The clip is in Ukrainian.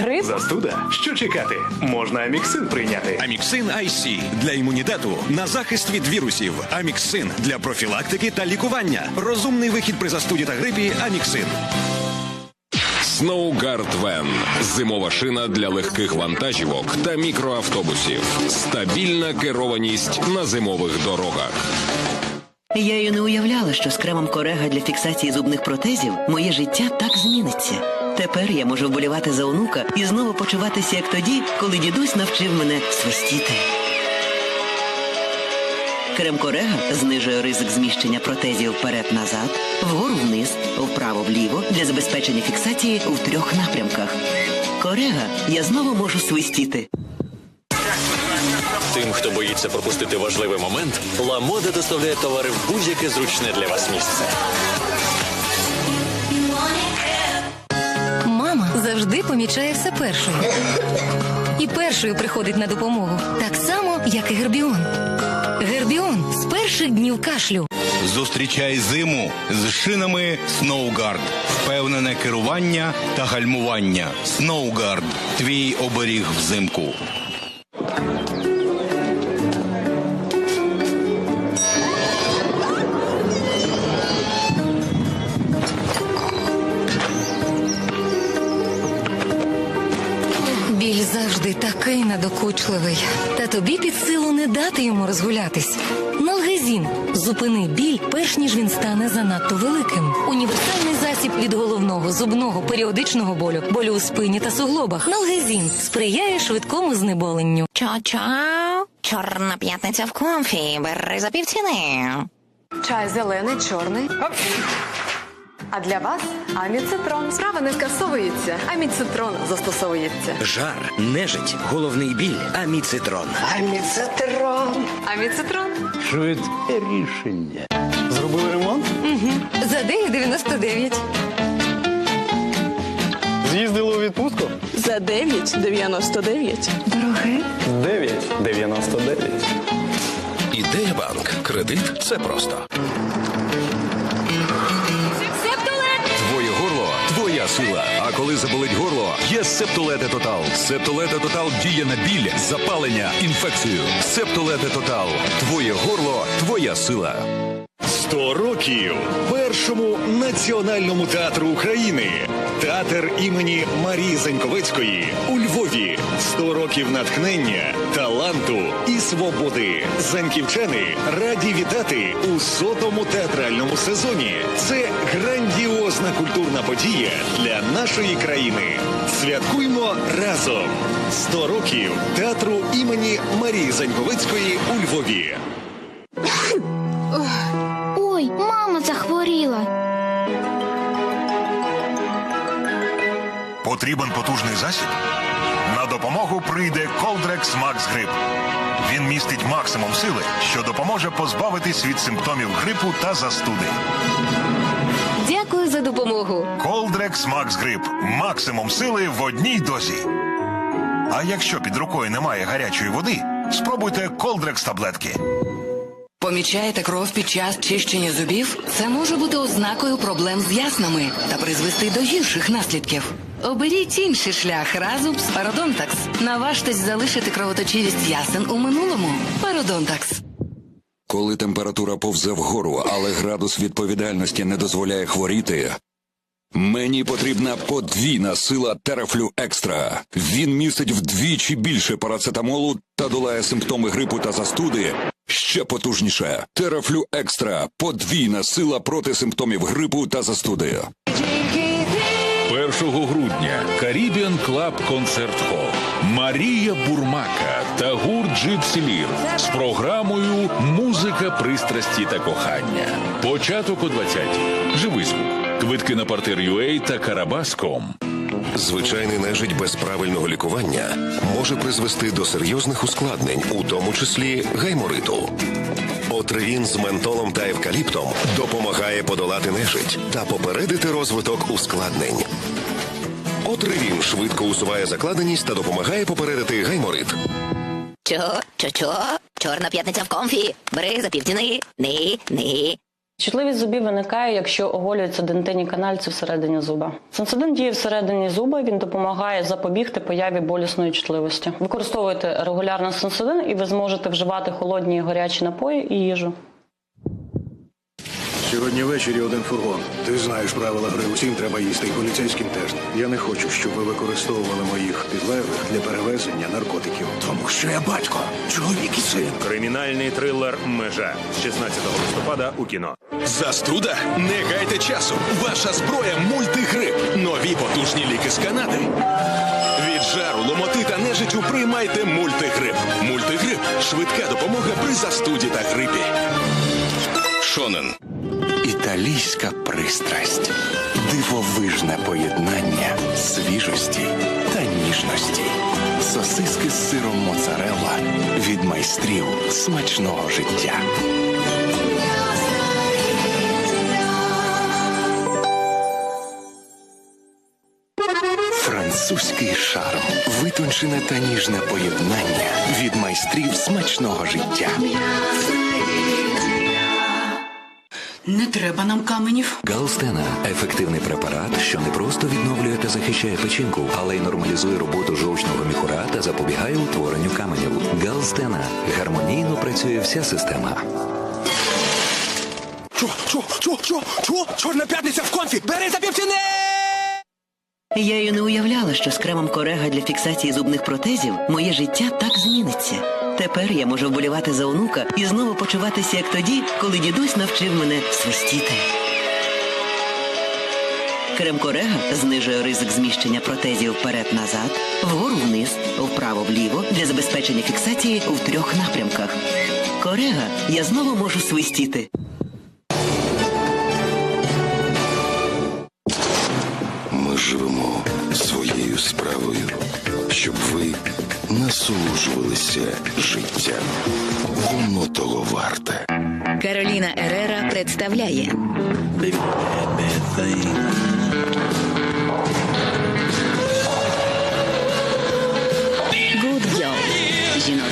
Грип? Застуда? Що чекати? Можна аміксин прийняти. Аміксин IC для імунітету на захист від вірусів. Аміксин для профілактики та лікування. Розумний вихід при застуді та грипі. Аміксин. Snowguard Van – зимова шина для легких вантажівок та мікроавтобусів. Стабільна керованість на зимових дорогах. Я й не уявляла, що з кремом корега для фіксації зубних протезів моє життя так зміниться. Тепер я можу вболівати за онука і знову почуватися як тоді, коли дідусь навчив мене свистіти. Крем корега знижує ризик зміщення протезів вперед-назад, вгору-вниз, вправо-вліво для забезпечення фіксації в трьох напрямках. Корега, я знову можу свистіти. Тим, хто боїться пропустити важливий момент, Ла Мода доставляє товари в будь-яке зручне для вас місце. Помічає все першою. І першою приходить на допомогу. Так само, як і Гербіон. Гербіон з перших днів кашлю. Зустрічай зиму з шинами Сноугард. Впевнене керування та гальмування. Сноугард. Твій оберіг взимку. Надокучливий. Та тобі під силу не дати йому розгулятись. Налгезін. Зупини біль, перш ніж він стане занадто великим. Універсальний засіб від головного, зубного, періодичного болю, болю у спині та суглобах. Налгезін сприяє швидкому знеболенню. Чо-чо? Чорна п'ятниця в комфі. Бери за півціни. Чай зелений, чорний. А для вас аміцитрон. Справа не скасовується. Аміцитрон застосовується. Жар, нежить, головний біль, аміцитрон. Аміцитрон. Аміцитрон. Швидке рішення. Зробили ремонт? За 9,99. З'їздили у відпустку? За 9,99. Дороге. 9,99. Ідея банк. Кредит це просто. Сила. А коли заболить горло, є Септолете Тотал. Септолете Тотал діє на біль, запалення, інфекцію. Септолете Тотал. Твоє горло, твоя сила. 100 років першому національному театру України. Театр імені Марії Заньковецької у Львові. 100 років натхнення, таланту і свободи. Заньківчани раді вітати у сотому театральному сезоні. Це грандіозна культурна подія для нашої країни. Святкуймо разом. 100 років театру імені Марії Заньковецької у Львові. Потрібен потужний засіб? На допомогу прийде Coldrex Max Grip. Він містить максимум сили, що допоможе позбавитись від симптомів грипу та застуди. Дякую за допомогу. Coldrex Max Grip. Максимум сили в одній дозі. А якщо під рукою немає гарячої води, спробуйте Coldrex таблетки. Помічаєте кров під час чищення зубів? Це може бути ознакою проблем з яснами та призвести до гірших наслідків. Оберіть інший шлях разом з Пародонтакс. Наважтесь залишити кровоточивість ясен у минулому. Пародонтакс. Коли температура повзе вгору, але градус відповідальності не дозволяє хворіти. Мені потрібна подвійна сила Терафлю Екстра. Він містить вдвічі більше парацетамолу та долає симптоми грипу та застуди. Ще потужніше. Терафлю Екстра. Подвійна сила проти симптомів грипу та застуди. 1 грудня Caribbean Club Concert Hall. Марія Бурмака та гурт Gypsy Лір з програмою Музика пристрасті та кохання. Початок о 20-й. Живий звук. Квитки на партер UA та Карабаском. Звичайний нежить без правильного лікування може призвести до серйозних ускладнень, у тому числі гаймориту. Отривін з ментолом та евкаліптом допомагає подолати нежить та попередити розвиток ускладнень. Отривін швидко усуває закладеність та допомагає попередити гайморит. Чо, чо, чо? Чорна п'ятниця в комфі. Бери за півціни. Ни, ни. Чутливість зубів виникає, якщо оголюються дентинні канальці всередині зуба. Сенсодин діє всередині зуба, він допомагає запобігти появі болісної чутливості. Використовуйте регулярно сенсодин, і ви зможете вживати холодні і гарячі напої і їжу. Сьогодні ввечері один фургон. Ти знаєш правила гри, усім треба їсти, і поліцейським теж. Я не хочу, щоб ви використовували моїх підлеглих для перевезення наркотиків. Тому що я батько, чоловік і син. Кримінальний трилер Межа 16 листопада у кіно. Застуда? Не гайте часу. Ваша зброя мультигрип. Нові потужні ліки з Канади. Від жару, ломоти та нежиттю приймайте мультигрип. Мультигрип швидка допомога при застуді та грипі. Шонен. Італійська пристрасть. Дивовижне поєднання свіжості та ніжності. Сосиски з сиром моцарелла від майстрів смачного життя. Французький шарм. Витончене та ніжне поєднання від майстрів смачного життя. Не треба нам каменів. Галстена ефективний препарат, що не просто відновлює та захищає печінку, але й нормалізує роботу жовчного міхура та запобігає утворенню каменів. Галстена гармонійно працює вся система. Чо, чо, чо, чо, чо? Чорна п'ятниця в конфі! Бери за півціни! Я й не уявляла, що з кремом корега для фіксації зубних протезів моє життя так зміниться. Тепер я можу вболівати за онука і знову почуватися як тоді, коли дідусь навчив мене свистіти. Крем корега знижує ризик зміщення протезів вперед-назад, вгору-вниз, вправо-вліво для забезпечення фіксації в трьох напрямках. Корега, я знову можу свистіти. Ми живемо своєю справою, щоб ви насолоджувалися життя, Воно того варте. Кароліна Ерера представляє. Good Girl.